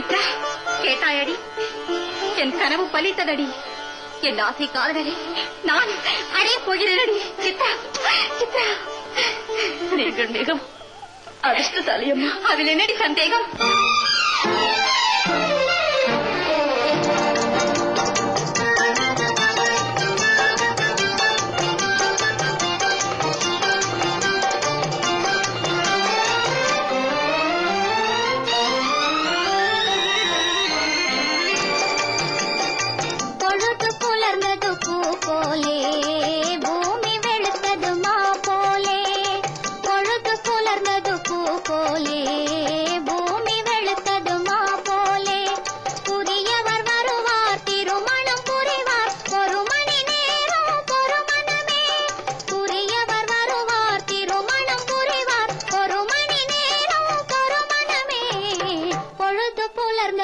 சித்ரா கேட்டாயடி. என் கனவு பலித்ததடி என் ஆசை காதலரை நான் அடைய போகிறேனடி. சித்ரா சித்ரா. நீங்கள் மிகவும் அதிர்ஷ்டசாலியம்மா. அதில் என்னடி சந்தேகம்?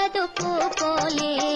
బతుకు పోలే.